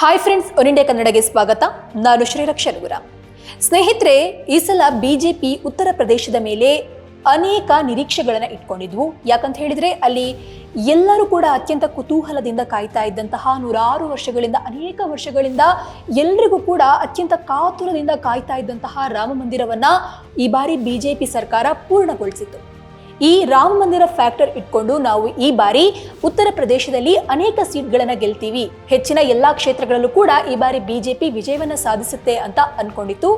Hi friends one India ಕನ್ನಡಗೆ ಸ್ವಾಗತ. ನಾನು ಶ್ರೀ ನುಗುರ ಸ್ನೇಹಿತರೆ, ಈ ಸಲ ಬಿಜೆಪಿ ಉತ್ತರ ಪ್ರದೇಶದ ಮೇಲೆ ಅನೇಕ ನಿರೀಕ್ಷೆಗಳನ್ನು ಇಟ್ಕೊಂಡಿದ್ವು. ಯಾಕಂತ ಹೇಳಿದ್ರೆ, ಅಲ್ಲಿ ಎಲ್ಲರೂ ಕೂಡ ಅತ್ಯಂತ ಕುತೂಹಲದಿಂದ ಕಾಯ್ತಾ ಇದ್ದಂತಹ ನೂರಾರು ವರ್ಷಗಳಿಂದ, ಅನೇಕ ವರ್ಷಗಳಿಂದ ಎಲ್ರಿಗೂ ಕೂಡ ಅತ್ಯಂತ ಕಾತುರದಿಂದ ಕಾಯ್ತಾ ಇದ್ದಂತಹ ರಾಮ ಮಂದಿರವನ್ನ ಈ ಬಾರಿ ಬಿಜೆಪಿ ಸರ್ಕಾರ ಪೂರ್ಣಗೊಳಿಸಿತು ಈ ರಾಮ ಮಂದಿರ ಫ್ಯಾಕ್ಟರ್ ಇಟ್ಕೊಂಡು ನಾವು ಈ ಬಾರಿ ಉತ್ತರ ಪ್ರದೇಶದಲ್ಲಿ ಅನೇಕ ಸೀಟ್ಗಳನ್ನು ಗೆಲ್ತೀವಿ. ಹೆಚ್ಚಿನ ಎಲ್ಲಾ ಕ್ಷೇತ್ರಗಳಲ್ಲೂ ಕೂಡ ಈ ಬಾರಿ ಬಿಜೆಪಿ ವಿಜಯವನ್ನ ಸಾಧಿಸುತ್ತೆ ಅಂತ ಅನ್ಕೊಂಡಿತ್ತು.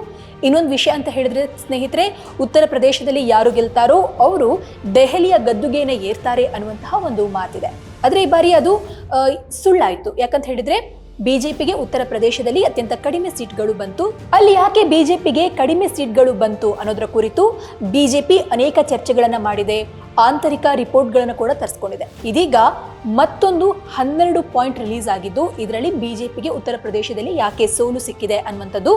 ಇನ್ನೊಂದು ವಿಷಯ ಅಂತ ಹೇಳಿದ್ರೆ, ಸ್ನೇಹಿತರೆ, ಉತ್ತರ ಪ್ರದೇಶದಲ್ಲಿ ಯಾರು ಗೆಲ್ತಾರೋ ಅವರು ದೆಹಲಿಯ ಗದ್ದುಗೆನ ಏರ್ತಾರೆ ಅನ್ನುವಂತಹ ಒಂದು ಮಾತಿದೆ. ಆದರೆ ಈ ಬಾರಿ ಅದು ಸುಳ್ಳಾಯ್ತು. ಯಾಕಂತ ಹೇಳಿದ್ರೆ ಬಿಜೆಪಿಗೆ ಉತ್ತರ ಪ್ರದೇಶದಲ್ಲಿ ಅತ್ಯಂತ ಕಡಿಮೆ ಸೀಟ್ಗಳು ಬಂತು. ಅಲ್ಲಿ ಯಾಕೆ ಬಿಜೆಪಿಗೆ ಕಡಿಮೆ ಸೀಟ್ಗಳು ಬಂತು ಅನ್ನೋದರ ಕುರಿತು ಬಿಜೆಪಿ ಅನೇಕ ಚರ್ಚೆಗಳನ್ನು ಮಾಡಿದೆ. ಆಂತರಿಕ ರಿಪೋರ್ಟ್ಗಳನ್ನು ಕೂಡ ತರಿಸ್ಕೊಂಡಿದೆ. ಇದೀಗ ಮತ್ತೊಂದು ಹನ್ನೆರಡು ಪಾಯಿಂಟ್ ರಿಲೀಸ್ ಆಗಿದ್ದು, ಇದರಲ್ಲಿ ಬಿಜೆಪಿಗೆ ಉತ್ತರ ಪ್ರದೇಶದಲ್ಲಿ ಯಾಕೆ ಸೋಲು ಸಿಕ್ಕಿದೆ ಅನ್ನುವಂಥದ್ದು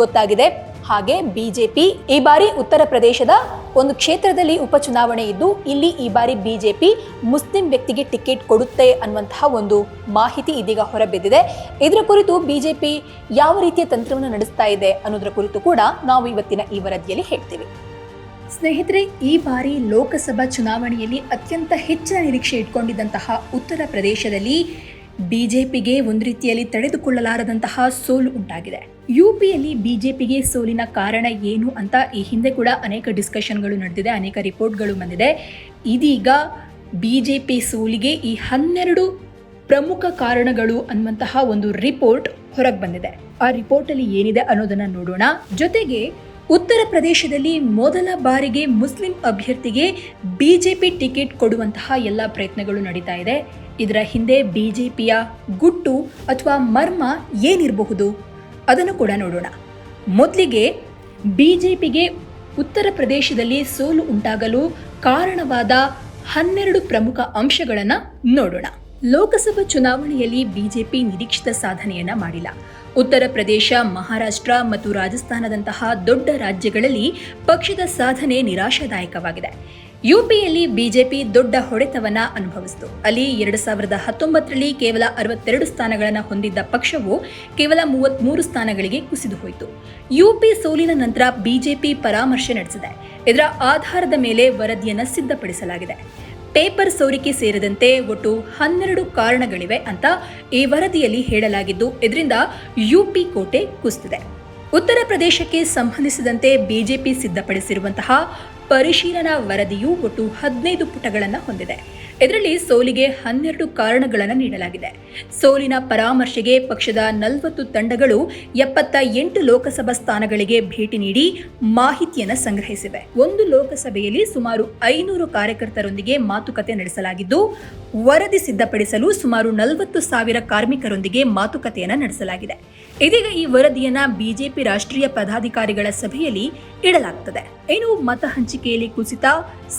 ಗೊತ್ತಾಗಿದೆ. ಹಾಗೆ ಬಿಜೆಪಿ ಈ ಬಾರಿ ಉತ್ತರ ಪ್ರದೇಶದ ಒಂದು ಕ್ಷೇತ್ರದಲ್ಲಿ ಉಪಚುನಾವಣೆ ಇದ್ದು, ಇಲ್ಲಿ ಈ ಬಾರಿ ಬಿಜೆಪಿ ಮುಸ್ಲಿಂ ವ್ಯಕ್ತಿಗೆ ಟಿಕೆಟ್ ಕೊಡುತ್ತೆ ಅನ್ನುವಂತಹ ಒಂದು ಮಾಹಿತಿ ಇದೀಗ ಹೊರಬಿದ್ದಿದೆ. ಇದರ ಕುರಿತು ಬಿಜೆಪಿ ಯಾವ ರೀತಿಯ ತಂತ್ರವನ್ನು ನಡೆಸ್ತಾ ಇದೆ ಅನ್ನೋದರ ಕುರಿತು ಕೂಡ ನಾವು ಇವತ್ತಿನ ಈ ವರದಿಯಲ್ಲಿ ಹೇಳ್ತೀವಿ. ಸ್ನೇಹಿತರೆ, ಈ ಬಾರಿ ಲೋಕಸಭಾ ಚುನಾವಣೆಯಲ್ಲಿ ಅತ್ಯಂತ ಹೆಚ್ಚಿನ ನಿರೀಕ್ಷೆ ಇಟ್ಕೊಂಡಿದ್ದಂತಹ ಉತ್ತರ ಪ್ರದೇಶದಲ್ಲಿ ಬಿಜೆಪಿಗೆ ಒಂದು ರೀತಿಯಲ್ಲಿ ತಡೆದುಕೊಳ್ಳಲಾರದಂತಹ ಸೋಲು ಉಂಟಾಗಿದೆ. ಯುಪಿಯಲ್ಲಿ ಬಿಜೆಪಿಗೆ ಸೋಲಿನ ಕಾರಣ ಏನು ಅಂತ ಈ ಹಿಂದೆ ಕೂಡ ಅನೇಕ ಡಿಸ್ಕಷನ್ಗಳು ನಡೆದಿದೆ, ಅನೇಕ ರಿಪೋರ್ಟ್ಗಳು ಬಂದಿದೆ. ಇದೀಗ ಬಿಜೆಪಿ ಸೋಲಿಗೆ ಈ ಹನ್ನೆರಡು ಪ್ರಮುಖ ಕಾರಣಗಳು ಅನ್ನುವಂತಹ ಒಂದು ರಿಪೋರ್ಟ್ ಹೊರಗೆ ಬಂದಿದೆ. ಆ ರಿಪೋರ್ಟ್ ಅಲ್ಲಿ ಏನಿದೆ ಅನ್ನೋದನ್ನ ನೋಡೋಣ. ಜೊತೆಗೆ ಉತ್ತರ ಪ್ರದೇಶದಲ್ಲಿ ಮೊದಲ ಬಾರಿಗೆ ಮುಸ್ಲಿಂ ಅಭ್ಯರ್ಥಿಗೆ ಬಿಜೆಪಿ ಟಿಕೆಟ್ ಕೊಡುವಂತಹ ಎಲ್ಲ ಪ್ರಯತ್ನಗಳು ನಡೀತಾ ಇದೆ. ಇದರ ಹಿಂದೆ ಬಿಜೆಪಿಯ ಗುಟ್ಟು ಅಥವಾ ಮರ್ಮ ಏನಿರಬಹುದು ಅದನ್ನು ಕೂಡ ನೋಡೋಣ. ಮೊದಲಿಗೆ ಬಿಜೆಪಿಗೆ ಉತ್ತರ ಪ್ರದೇಶದಲ್ಲಿ ಸೋಲು ಉಂಟಾಗಲು ಕಾರಣವಾದ ಹನ್ನೆರಡು ಪ್ರಮುಖ ಅಂಶಗಳನ್ನು ನೋಡೋಣ. ಲೋಕಸಭಾ ಚುನಾವಣೆಯಲ್ಲಿ ಬಿಜೆಪಿ ನಿರೀಕ್ಷಿತ ಸಾಧನೆಯನ್ನ ಮಾಡಿಲ್ಲ. ಉತ್ತರ ಪ್ರದೇಶ, ಮಹಾರಾಷ್ಟ್ರ ಮತ್ತು ರಾಜಸ್ಥಾನದಂತಹ ದೊಡ್ಡ ರಾಜ್ಯಗಳಲ್ಲಿ ಪಕ್ಷದ ಸಾಧನೆ ನಿರಾಶಾದಾಯಕವಾಗಿದೆ. ಯುಪಿಯಲ್ಲಿ ಬಿಜೆಪಿ ದೊಡ್ಡ ಹೊಡೆತವನ್ನ ಅನುಭವಿಸಿತು. ಅಲ್ಲಿ ಎರಡು ಸಾವಿರದ ಹತ್ತೊಂಬತ್ತರಲ್ಲಿ ಕೇವಲ ಅರವತ್ತೆರಡು ಸ್ಥಾನಗಳನ್ನು ಹೊಂದಿದ್ದ ಪಕ್ಷವು ಕೇವಲ ಮೂವತ್ಮೂರು ಸ್ಥಾನಗಳಿಗೆ ಕುಸಿದು ಹೋಯಿತು. ಯುಪಿ ಸೋಲಿನ ನಂತರ ಬಿಜೆಪಿ ಪರಾಮರ್ಶೆ ನಡೆಸಿದೆ. ಇದರ ಆಧಾರದ ಮೇಲೆ ವರದಿಯನ್ನು ಸಿದ್ಧಪಡಿಸಲಾಗಿದೆ. ಪೇಪರ್ ಸೋರಿಕೆ ಸೇರಿದಂತೆ ಒಟ್ಟು ಹನ್ನೆರಡು ಕಾರಣಗಳಿವೆ ಅಂತ ಈ ವರದಿಯಲ್ಲಿ ಹೇಳಲಾಗಿದ್ದು, ಇದರಿಂದ ಯುಪಿ ಕೋಟೆ ಕುಸಿದಿದೆ. ಉತ್ತರ ಪ್ರದೇಶಕ್ಕೆ ಸಂಬಂಧಿಸಿದಂತೆ ಬಿಜೆಪಿ ಸಿದ್ಧಪಡಿಸಿರುವಂತಹ ಪರಿಶೀಲನಾ ವರದಿಯು ಒಟ್ಟು ಹದಿನೈದು ಪುಟಗಳನ್ನು ಹೊಂದಿದೆ. ಇದರಲ್ಲಿ ಸೋಲಿಗೆ ಹನ್ನೆರಡು ಕಾರಣಗಳನ್ನು ನೀಡಲಾಗಿದೆ. ಸೋಲಿನ ಪರಾಮರ್ಶೆಗೆ ಪಕ್ಷದ ನಲವತ್ತು ತಂಡಗಳು ಎಪ್ಪತ್ತ ಎಂಟು ಲೋಕಸಭಾ ಸ್ಥಾನಗಳಿಗೆ ಭೇಟಿ ನೀಡಿ ಮಾಹಿತಿಯನ್ನು ಸಂಗ್ರಹಿಸಿವೆ. ಒಂದು ಲೋಕಸಭೆಯಲ್ಲಿ ಸುಮಾರು ಐನೂರು ಕಾರ್ಯಕರ್ತರೊಂದಿಗೆ ಮಾತುಕತೆ ನಡೆಸಲಾಗಿದ್ದು, ವರದಿ ಸಿದ್ಧಪಡಿಸಲು ಸುಮಾರು ನಲವತ್ತು ಸಾವಿರ ಕಾರ್ಮಿಕರೊಂದಿಗೆ ಮಾತುಕತೆಯನ್ನು ನಡೆಸಲಾಗಿದೆ. ಇದೀಗ ಈ ವರದಿಯನ್ನ ಬಿಜೆಪಿ ರಾಷ್ಟ್ರೀಯ ಪದಾಧಿಕಾರಿಗಳ ಸಭೆಯಲ್ಲಿ ಇಡಲಾಗ್ತದೆ. ಏನು ಮತ ಹಂಚಿಕೆಯಲ್ಲಿ ಕುಸಿತ,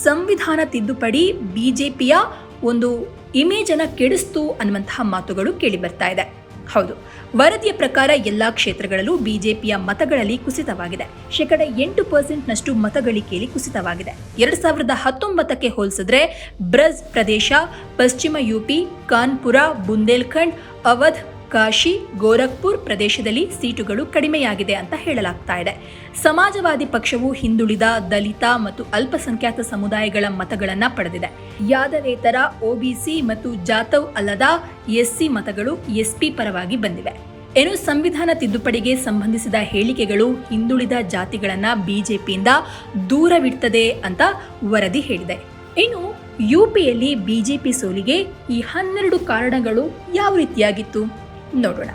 ಸಂವಿಧಾನ ತಿದ್ದುಪಡಿ, ಬಿಜೆಪಿಯ ಒಂದು ಇಮೇಜ್ ಅನ್ನ ಕೆಡಿಸ್ತು ಅನ್ನುವಂತಹ ಮಾತುಗಳು ಕೇಳಿ ಬರ್ತಾ ಇದೆ. ಹೌದು, ವರದಿಯ ಪ್ರಕಾರ ಎಲ್ಲಾ ಕ್ಷೇತ್ರಗಳಲ್ಲೂ ಬಿಜೆಪಿಯ ಮತಗಳಲ್ಲಿ ಕುಸಿತವಾಗಿದೆ. ಶೇಕಡ ಎಂಟು ಪರ್ಸೆಂಟ್ನಷ್ಟು ಮತಗಳಿಕೆಯಲ್ಲಿ ಕುಸಿತವಾಗಿದೆ. ಎರಡ್ ಸಾವಿರದ ಹತ್ತೊಂಬತ್ತಕ್ಕೆ ಹೋಲಿಸಿದ್ರೆ ಬ್ರಜ್ ಪ್ರದೇಶ, ಪಶ್ಚಿಮ ಯುಪಿ, ಕಾನ್ಪುರ, ಬುಂದೇಲ್ಖಂಡ್, ಅವಧ್ ಕಾಶಿ, ಗೋರಖ್ಪುರ್ ಪ್ರದೇಶದಲ್ಲಿ ಸೀಟುಗಳು ಕಡಿಮೆಯಾಗಿದೆ ಅಂತ ಹೇಳಲಾಗ್ತಾ ಇದೆ. ಸಮಾಜವಾದಿ ಪಕ್ಷವು ಹಿಂದುಳಿದ ದಲಿತ ಮತ್ತು ಅಲ್ಪಸಂಖ್ಯಾತ ಸಮುದಾಯಗಳ ಮತಗಳನ್ನು ಪಡೆದಿದೆ. ಯಾದವೇತರ ಒಬಿಸಿ ಮತ್ತು ಜಾತವ್ ಅಲ್ಲದ ಎಸ್ಸಿ ಮತಗಳು ಎಸ್ಪಿ ಪರವಾಗಿ ಬಂದಿವೆ. ಏನು ಸಂವಿಧಾನ ತಿದ್ದುಪಡಿಗೆ ಸಂಬಂಧಿಸಿದ ಹೇಳಿಕೆಗಳು ಹಿಂದುಳಿದ ಜಾತಿಗಳನ್ನ ಬಿಜೆಪಿಯಿಂದ ದೂರವಿಡ್ತದೆ ಅಂತ ವರದಿ ಹೇಳಿದೆ. ಇನ್ನು ಯುಪಿಯಲ್ಲಿ ಬಿಜೆಪಿ ಸೋಲಿಗೆ ಈ ಹನ್ನೆರಡು ಕಾರಣಗಳು ಯಾವ ರೀತಿಯಾಗಿತ್ತು? ನೋಡೋಣ.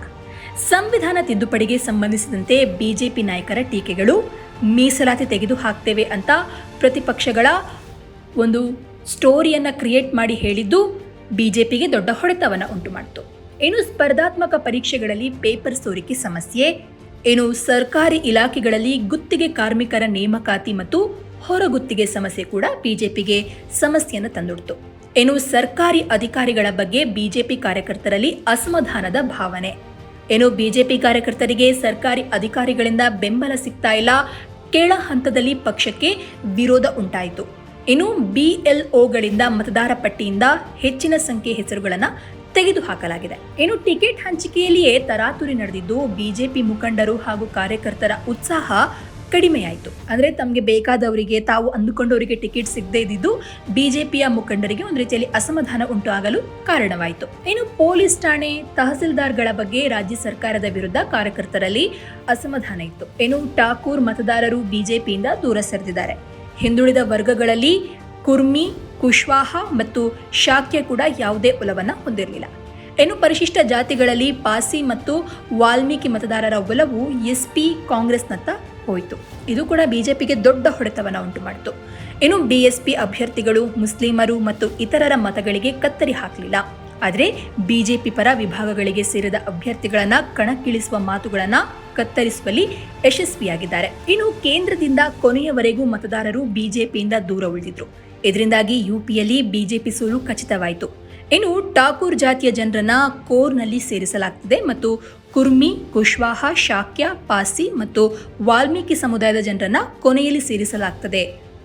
ಸಂವಿಧಾನ ತಿದ್ದುಪಡಿಗೆ ಸಂಬಂಧಿಸಿದಂತೆ ಬಿಜೆಪಿ ನಾಯಕರ ಟೀಕೆಗಳು ಮೀಸಲಾತಿ ತೆಗೆದು ಹಾಕ್ತೇವೆ ಅಂತ ಪ್ರತಿಪಕ್ಷಗಳ ಒಂದು ಸ್ಟೋರಿಯನ್ನು ಕ್ರಿಯೇಟ್ ಮಾಡಿ ಹೇಳಿದ್ದು ಬಿಜೆಪಿಗೆ ದೊಡ್ಡ ಹೊಡೆತವನ್ನು ಉಂಟು ಮಾಡಿತು. ಏನು ಸ್ಪರ್ಧಾತ್ಮಕ ಪರೀಕ್ಷೆಗಳಲ್ಲಿ ಪೇಪರ್ ಸೋರಿಕೆ ಸಮಸ್ಯೆ ಏನು ಸರ್ಕಾರಿ ಇಲಾಖೆಗಳಲ್ಲಿ ಗುತ್ತಿಗೆ ಕಾರ್ಮಿಕರ ನೇಮಕಾತಿ ಮತ್ತು ಹೊರಗುತ್ತಿಗೆ ಸಮಸ್ಯೆ ಕೂಡ ಬಿಜೆಪಿಗೆ ಸಮಸ್ಯೆಯನ್ನು ತಂದೊಡ್ತು. ಏನು ಸರ್ಕಾರಿ ಅಧಿಕಾರಿಗಳ ಬಗ್ಗೆ ಬಿಜೆಪಿ ಕಾರ್ಯಕರ್ತರಲ್ಲಿ ಅಸಮಾಧಾನದ ಭಾವನೆ. ಏನು ಬಿಜೆಪಿ ಕಾರ್ಯಕರ್ತರಿಗೆ ಸರ್ಕಾರಿ ಅಧಿಕಾರಿಗಳಿಂದ ಬೆಂಬಲ ಸಿಗ್ತಾ ಇಲ್ಲ, ಕೆಳ ಹಂತದಲ್ಲಿ ಪಕ್ಷಕ್ಕೆ ವಿರೋಧ ಉಂಟಾಯಿತು. ಇನ್ನು ಬಿಎಲ್ಒಗಳಿಂದ ಮತದಾರ ಪಟ್ಟಿಯಿಂದ ಹೆಚ್ಚಿನ ಸಂಖ್ಯೆ ಹೆಸರುಗಳನ್ನು ತೆಗೆದುಹಾಕಲಾಗಿದೆ. ಇನ್ನು ಟಿಕೆಟ್ ಹಂಚಿಕೆಯಲ್ಲಿಯೇ ತರಾತುರಿ ನಡೆದಿದ್ದು, ಬಿಜೆಪಿ ಮುಖಂಡರು ಹಾಗೂ ಕಾರ್ಯಕರ್ತರ ಉತ್ಸಾಹ ಕಡಿಮೆಯಾಯಿತು. ಅಂದರೆ ತಮಗೆ ಬೇಕಾದವರಿಗೆ ತಾವು ಅಂದುಕೊಂಡವರಿಗೆ ಟಿಕೆಟ್ ಸಿಗದೇ ಇದ್ದಿದ್ದು ಬಿಜೆಪಿಯ ಮುಖಂಡರಿಗೆ ಒಂದು ರೀತಿಯಲ್ಲಿ ಅಸಮಾಧಾನ ಉಂಟಾಗಲು ಕಾರಣವಾಯಿತು. ಇನ್ನು ಪೊಲೀಸ್ ಠಾಣೆ ತಹಸೀಲ್ದಾರ್ಗಳ ಬಗ್ಗೆ ರಾಜ್ಯ ಸರ್ಕಾರದ ವಿರುದ್ಧ ಕಾರ್ಯಕರ್ತರಲ್ಲಿ ಅಸಮಾಧಾನ ಇತ್ತು. ಏನು ಠಾಕೂರ್ ಮತದಾರರು ಬಿಜೆಪಿಯಿಂದ ದೂರ ಸರಿದಿದ್ದಾರೆ. ಹಿಂದುಳಿದ ವರ್ಗಗಳಲ್ಲಿ ಕುರ್ಮಿ ಕುಶ್ವಾಹ ಮತ್ತು ಶಾಕ್ಯ ಕೂಡ ಯಾವುದೇ ಒಲವನ್ನು ಹೊಂದಿರಲಿಲ್ಲ. ಇನ್ನು ಪರಿಶಿಷ್ಟ ಜಾತಿಗಳಲ್ಲಿ ಪಾಸಿ ಮತ್ತು ವಾಲ್ಮೀಕಿ ಮತದಾರರ ಒಲವು ಎಸ್ ಪಿ ಕಾಂಗ್ರೆಸ್ನತ್ತ ಹೋಯಿತು. ಇದು ಕೂಡ ಬಿಜೆಪಿಗೆ ದೊಡ್ಡ ಹೊಡೆತವನ್ನು ಉಂಟು ಮಾಡಿತು. ಇನ್ನು ಬಿಎಸ್ಪಿ ಅಭ್ಯರ್ಥಿಗಳು, ಮುಸ್ಲಿಮರು ಮತ್ತು ಇತರರ ಮತಗಳಿಗೆ ಕತ್ತರಿ ಹಾಕಲಿಲ್ಲ. ಆದರೆ ಬಿಜೆಪಿ ಪರ ವಿಭಾಗಗಳಿಗೆ ಸೇರಿದ ಅಭ್ಯರ್ಥಿಗಳನ್ನು ಕಣಕ್ಕಿಳಿಸುವ ಮಾತುಗಳನ್ನ ಕತ್ತರಿಸುವಲ್ಲಿ ಯಶಸ್ವಿಯಾಗಿದ್ದಾರೆ. ಇನ್ನು ಕೇಂದ್ರದಿಂದ ಕೊನೆಯವರೆಗೂ ಮತದಾರರು ಬಿಜೆಪಿಯಿಂದ ದೂರ ಉಳಿದಿದ್ರು. ಇದರಿಂದಾಗಿ ಯುಪಿಯಲ್ಲಿ ಬಿಜೆಪಿ ಸೋಲು ಖಚಿತವಾಯಿತು. ಇನ್ನು ಠಾಕೂರ್ ಜಾತಿಯ ಜನರನ್ನ ಕೋರ್ನಲ್ಲಿ ಸೇರಿಸಲಾಗ್ತಿದೆ ಮತ್ತು ಕುರ್ಮಿ, ಕುಶ್ವಾಹ, ಶಾಕ್ಯ, ಪಾಸಿ ಮತ್ತು ವಾಲ್ಮೀಕಿ ಸಮುದಾಯದ ಜನರನ್ನ ಕೊನೆಯಲ್ಲಿ ಸೇರಿಸಲಾಗ್ತದೆ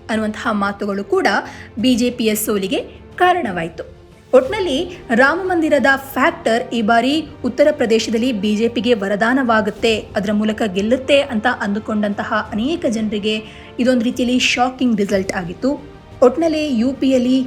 ಅನ್ನುವಂತಹ ಮಾತುಗಳು ಕೂಡ ಬಿಜೆಪಿಯ ಸೋಲಿಗೆ ಕಾರಣವಾಯಿತು. ಒಟ್ನಲ್ಲಿ ರಾಮ ಮಂದಿರದ ಫ್ಯಾಕ್ಟರ್ ಈ ಬಾರಿ ಉತ್ತರ ಪ್ರದೇಶದಲ್ಲಿ ಬಿಜೆಪಿಗೆ ವರದಾನವಾಗುತ್ತೆ, ಅದರ ಮೂಲಕ ಗೆಲ್ಲುತ್ತೆ ಅಂತ ಅಂದುಕೊಂಡಂತಹ ಅನೇಕ ಜನರಿಗೆ ಇದೊಂದು ರೀತಿಯಲ್ಲಿ ಶಾಕಿಂಗ್ ರಿಸಲ್ಟ್ ಆಗಿತ್ತು. ಒಟ್ನಲ್ಲಿ ಯು ಪಿಯಲ್ಲಿ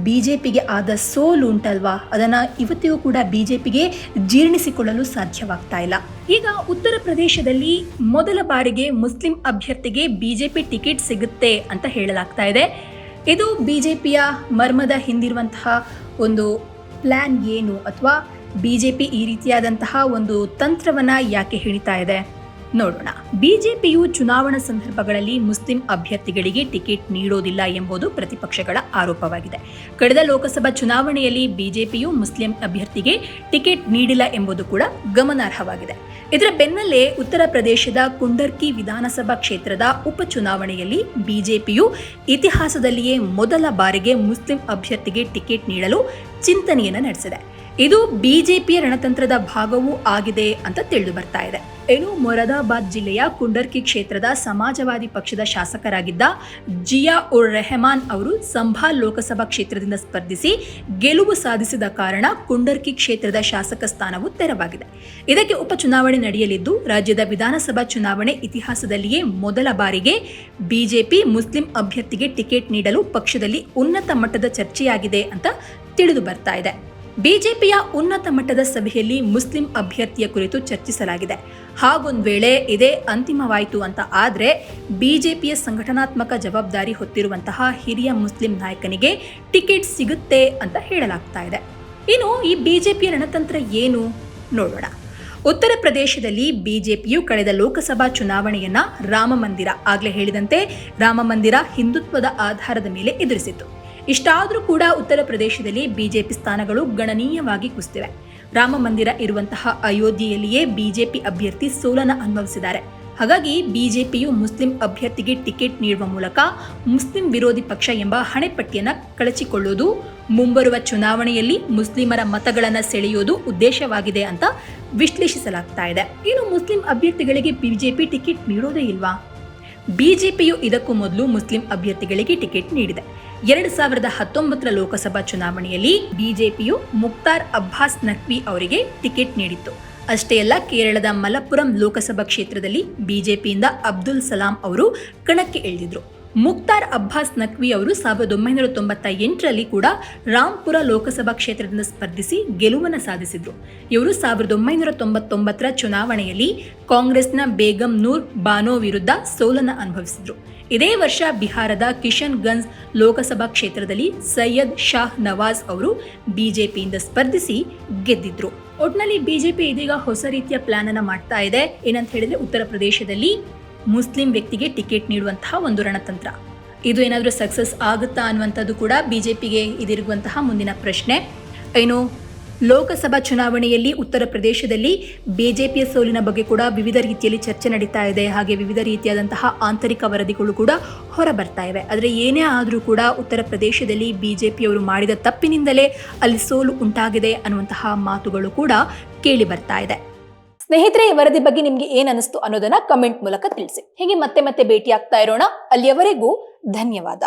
ಬಿ ಜೆ ಪಿಗೆ ಆದ ಸೋಲು ಉಂಟಲ್ವಾ? ಅದನ್ನು ಇವತ್ತಿಗೂ ಕೂಡ ಬಿ ಜೆ ಪಿಗೆ ಜೀರ್ಣಿಸಿಕೊಳ್ಳಲು ಸಾಧ್ಯವಾಗ್ತಾ ಇಲ್ಲ. ಈಗ ಉತ್ತರ ಪ್ರದೇಶದಲ್ಲಿ ಮೊದಲ ಬಾರಿಗೆ ಮುಸ್ಲಿಂ ಅಭ್ಯರ್ಥಿಗೆ ಬಿ ಜೆ ಪಿ ಟಿಕೆಟ್ ಸಿಗುತ್ತೆ ಅಂತ ಹೇಳಲಾಗ್ತಾ ಇದೆ. ಇದು ಪಿಯ ಮರ್ಮದ ಹಿಂದಿರುವಂತಹ ಒಂದು ಪ್ಲ್ಯಾನ್ ಏನು? ಅಥವಾ ಬಿ ಜೆ ಪಿ ಈ ರೀತಿಯಾದಂತಹ ಒಂದು ತಂತ್ರವನ್ನು ಯಾಕೆ ಹಿಡಿತಾ ಇದೆ? ನೋಡೋಣ. ಬಿಜೆಪಿಯು ಚುನಾವಣಾ ಸಂದರ್ಭಗಳಲ್ಲಿ ಮುಸ್ಲಿಂ ಅಭ್ಯರ್ಥಿಗಳಿಗೆ ಟಿಕೆಟ್ ನೀಡೋದಿಲ್ಲ ಎಂಬುದು ಪ್ರತಿಪಕ್ಷಗಳ ಆರೋಪವಾಗಿದೆ. ಕಳೆದ ಲೋಕಸಭಾ ಚುನಾವಣೆಯಲ್ಲಿ ಬಿಜೆಪಿಯು ಮುಸ್ಲಿಂ ಅಭ್ಯರ್ಥಿಗೆ ಟಿಕೆಟ್ ನೀಡಿಲ್ಲ ಎಂಬುದು ಕೂಡ ಗಮನಾರ್ಹವಾಗಿದೆ. ಇದರ ಬೆನ್ನಲ್ಲೇ ಉತ್ತರ ಪ್ರದೇಶದ ಕುಂಡರ್ಕಿ ವಿಧಾನಸಭಾ ಕ್ಷೇತ್ರದ ಉಪಚುನಾವಣೆಯಲ್ಲಿ ಬಿಜೆಪಿಯು ಇತಿಹಾಸದಲ್ಲಿಯೇ ಮೊದಲ ಬಾರಿಗೆ ಮುಸ್ಲಿಂ ಅಭ್ಯರ್ಥಿಗೆ ಟಿಕೆಟ್ ನೀಡಲು ಚಿಂತನೆಯನ್ನು ನಡೆಸಿದೆ. ಇದು ಬಿಜೆಪಿಯ ರಣತಂತ್ರದ ಭಾಗವೂ ಆಗಿದೆ ಅಂತ ತಿಳಿದು ಬರ್ತಾ ಇದೆ. ಏನು, ಮೊರಾದಾಬಾದ್ ಜಿಲ್ಲೆಯ ಕುಂಡರ್ಕಿ ಕ್ಷೇತ್ರದ ಸಮಾಜವಾದಿ ಪಕ್ಷದ ಶಾಸಕರಾಗಿದ್ದ ಜಿಯಾ ಉರ್ ರೆಹಮಾನ್ ಅವರು ಸಂಭಾಲ್ ಲೋಕಸಭಾ ಕ್ಷೇತ್ರದಿಂದ ಸ್ಪರ್ಧಿಸಿ ಗೆಲುವು ಸಾಧಿಸಿದ ಕಾರಣ ಕುಂಡರ್ಕಿ ಕ್ಷೇತ್ರದ ಶಾಸಕ ಸ್ಥಾನವು ತೆರವಾಗಿದೆ. ಇದಕ್ಕೆ ಉಪಚುನಾವಣೆ ನಡೆಯಲಿದ್ದು, ರಾಜ್ಯದ ವಿಧಾನಸಭಾ ಚುನಾವಣೆ ಇತಿಹಾಸದಲ್ಲಿಯೇ ಮೊದಲ ಬಾರಿಗೆ ಬಿಜೆಪಿ ಮುಸ್ಲಿಂ ಅಭ್ಯರ್ಥಿಗೆ ಟಿಕೆಟ್ ನೀಡಲು ಪಕ್ಷದಲ್ಲಿ ಉನ್ನತ ಮಟ್ಟದ ಚರ್ಚೆಯಾಗಿದೆ ಅಂತ ತಿಳಿದು ಬರ್ತಾ ಇದೆ. ಬಿಜೆಪಿಯ ಉನ್ನತ ಮಟ್ಟದ ಸಭೆಯಲ್ಲಿ ಮುಸ್ಲಿಂ ಅಭ್ಯರ್ಥಿಯ ಕುರಿತು ಚರ್ಚಿಸಲಾಗಿದೆ. ಹಾಗೊಂದು ವೇಳೆ ಇದೇ ಅಂತಿಮವಾಯಿತು ಅಂತ ಆದರೆ ಬಿಜೆಪಿಯ ಸಂಘಟನಾತ್ಮಕ ಜವಾಬ್ದಾರಿ ಹೊತ್ತಿರುವಂತಹ ಹಿರಿಯ ಮುಸ್ಲಿಂ ನಾಯಕನಿಗೆ ಟಿಕೆಟ್ ಸಿಗುತ್ತೆ ಅಂತ ಹೇಳಲಾಗ್ತಾ ಇದೆ. ಇನ್ನು ಈ ಬಿಜೆಪಿಯ ರಣತಂತ್ರ ಏನು? ನೋಡೋಣ. ಉತ್ತರ ಪ್ರದೇಶದಲ್ಲಿ ಬಿಜೆಪಿಯು ಕಳೆದ ಲೋಕಸಭಾ ಚುನಾವಣೆಯನ್ನ ರಾಮಮಂದಿರ ಆಗಲೇ ಹೇಳಿದಂತೆ ರಾಮಮಂದಿರ ಹಿಂದುತ್ವದ ಆಧಾರದ ಮೇಲೆ ಎದುರಿಸಿತು ಇಷ್ಟಾದರೂ ಕೂಡ ಉತ್ತರ ಪ್ರದೇಶದಲ್ಲಿ ಬಿಜೆಪಿ ಸ್ಥಾನಗಳು ಗಣನೀಯವಾಗಿ ಕುಸಿದಿವೆ. ರಾಮ ಮಂದಿರ ಇರುವಂತಹ ಅಯೋಧ್ಯೆಯಲ್ಲಿಯೇ ಬಿಜೆಪಿ ಅಭ್ಯರ್ಥಿ ಸೋಲನ ಅನುಭವಿಸಿದ್ದಾರೆ. ಹಾಗಾಗಿ ಬಿಜೆಪಿಯು ಮುಸ್ಲಿಂ ಅಭ್ಯರ್ಥಿಗೆ ಟಿಕೆಟ್ ನೀಡುವ ಮೂಲಕ ಮುಸ್ಲಿಂ ವಿರೋಧಿ ಪಕ್ಷ ಎಂಬ ಹಣೆಪಟ್ಟಿಯನ್ನು ಕಳಚಿಕೊಳ್ಳುವುದು, ಮುಂಬರುವ ಚುನಾವಣೆಯಲ್ಲಿ ಮುಸ್ಲಿಮರ ಮತಗಳನ್ನು ಸೆಳೆಯುವುದು ಉದ್ದೇಶವಾಗಿದೆ ಅಂತ ವಿಶ್ಲೇಷಿಸಲಾಗ್ತಾ ಇದೆ. ಇನ್ನು ಮುಸ್ಲಿಂ ಅಭ್ಯರ್ಥಿಗಳಿಗೆ ಬಿಜೆಪಿ ಟಿಕೆಟ್ ನೀಡೋದೇ ಇಲ್ವಾ? ಬಿಜೆಪಿಯು ಇದಕ್ಕೂ ಮೊದಲು ಮುಸ್ಲಿಂ ಅಭ್ಯರ್ಥಿಗಳಿಗೆ ಟಿಕೆಟ್ ನೀಡಿದೆ. ಎರಡು ಸಾವಿರದ ಹತ್ತೊಂಬತ್ತರ ಲೋಕಸಭಾ ಚುನಾವಣೆಯಲ್ಲಿ ಬಿಜೆಪಿಯು ಮುಕ್ತಾರ್ ಅಬ್ಬಾಸ್ ನಖ್ವಿ ಅವರಿಗೆ ಟಿಕೆಟ್ ನೀಡಿತ್ತು. ಅಷ್ಟೇ ಅಲ್ಲ, ಕೇರಳದ ಮಲಪ್ಪುರಂ ಲೋಕಸಭಾ ಕ್ಷೇತ್ರದಲ್ಲಿ ಬಿಜೆಪಿಯಿಂದ ಅಬ್ದುಲ್ ಸಲಾಂ ಅವರು ಕಣಕ್ಕೆ ಇಳಿದಿದ್ರು. ಮುಕ್ತಾರ್ ಅಬ್ಬಾಸ್ ನಖ್ವಿ ಅವರು ಸಾವಿರದ ಒಂಬೈನೂರ ತೊಂಬತ್ತ ಎಂಟರಲ್ಲಿ ಕೂಡ ರಾಂಪುರ ಲೋಕಸಭಾ ಕ್ಷೇತ್ರದಿಂದ ಸ್ಪರ್ಧಿಸಿ ಗೆಲುವನ್ನು ಸಾಧಿಸಿದ್ರು. ಇವರು ಸಾವಿರದ ಒಂಬೈನೂರ ತೊಂಬತ್ತೊಂಬತ್ತರ ಚುನಾವಣೆಯಲ್ಲಿ ಕಾಂಗ್ರೆಸ್ನ ಬೇಗಂ ನೂರ್ ಬಾನೋ ವಿರುದ್ಧ ಸೋಲನ್ನು ಅನುಭವಿಸಿದ್ರು. ಇದೇ ವರ್ಷ ಬಿಹಾರದ ಕಿಶನ್ಗಂಜ್ ಲೋಕಸಭಾ ಕ್ಷೇತ್ರದಲ್ಲಿ ಸೈಯದ್ ಶಾಹ್ ನವಾಜ್ ಅವರು ಬಿಜೆಪಿಯಿಂದ ಸ್ಪರ್ಧಿಸಿ ಗೆದ್ದಿದ್ರು. ಒಟ್ನಲ್ಲಿ ಬಿಜೆಪಿ ಇದೀಗ ಹೊಸ ರೀತಿಯ ಪ್ಲಾನ್ ಅನ್ನ ಮಾಡ್ತಾ ಇದೆ. ಏನಂತ ಹೇಳಿದ್ರೆ ಉತ್ತರ ಪ್ರದೇಶದಲ್ಲಿ ಮುಸ್ಲಿಂ ವ್ಯಕ್ತಿಗೆ ಟಿಕೆಟ್ ನೀಡುವಂತಹ ಒಂದು ರಣತಂತ್ರ. ಇದು ಏನಾದರೂ ಸಕ್ಸಸ್ ಆಗುತ್ತಾ ಅನ್ನುವಂಥದ್ದು ಕೂಡ ಬಿಜೆಪಿಗೆ ಇದಿರುವಂತಹ ಮುಂದಿನ ಪ್ರಶ್ನೆ. ಏನು ಲೋಕಸಭಾ ಚುನಾವಣೆಯಲ್ಲಿ ಉತ್ತರ ಪ್ರದೇಶದಲ್ಲಿ ಬಿಜೆಪಿಯ ಸೋಲಿನ ಬಗ್ಗೆ ಕೂಡ ವಿವಿಧ ರೀತಿಯಲ್ಲಿ ಚರ್ಚೆ ನಡೀತಾ ಇದೆ. ಹಾಗೆ ವಿವಿಧ ರೀತಿಯಾದಂತಹ ಆಂತರಿಕ ವರದಿಗಳು ಕೂಡ ಹೊರ ಬರ್ತಾ ಇವೆ. ಆದರೆ ಏನೇ ಆದರೂ ಕೂಡ ಉತ್ತರ ಪ್ರದೇಶದಲ್ಲಿ ಬಿಜೆಪಿಯವರು ಮಾಡಿದ ತಪ್ಪಿನಿಂದಲೇ ಅಲ್ಲಿ ಸೋಲು ಉಂಟಾಗಿದೆ ಅನ್ನುವಂತಹ ಮಾತುಗಳು ಕೂಡ ಕೇಳಿ ಬರ್ತಾ ಇದೆ. ಸ್ನೇಹಿತರೆ, ಈ ವರದಿ ಬಗ್ಗೆ ನಿಮ್ಗೆ ಏನ್ ಅನಿಸ್ತು ಅನ್ನೋದನ್ನ ಕಮೆಂಟ್ ಮೂಲಕ ತಿಳಿಸಿ. ಹೀಗೆ ಮತ್ತೆ ಮತ್ತೆ ಭೇಟಿ ಆಗ್ತಾ ಇರೋಣ. ಅಲ್ಲಿಯವರೆಗೂ ಧನ್ಯವಾದ.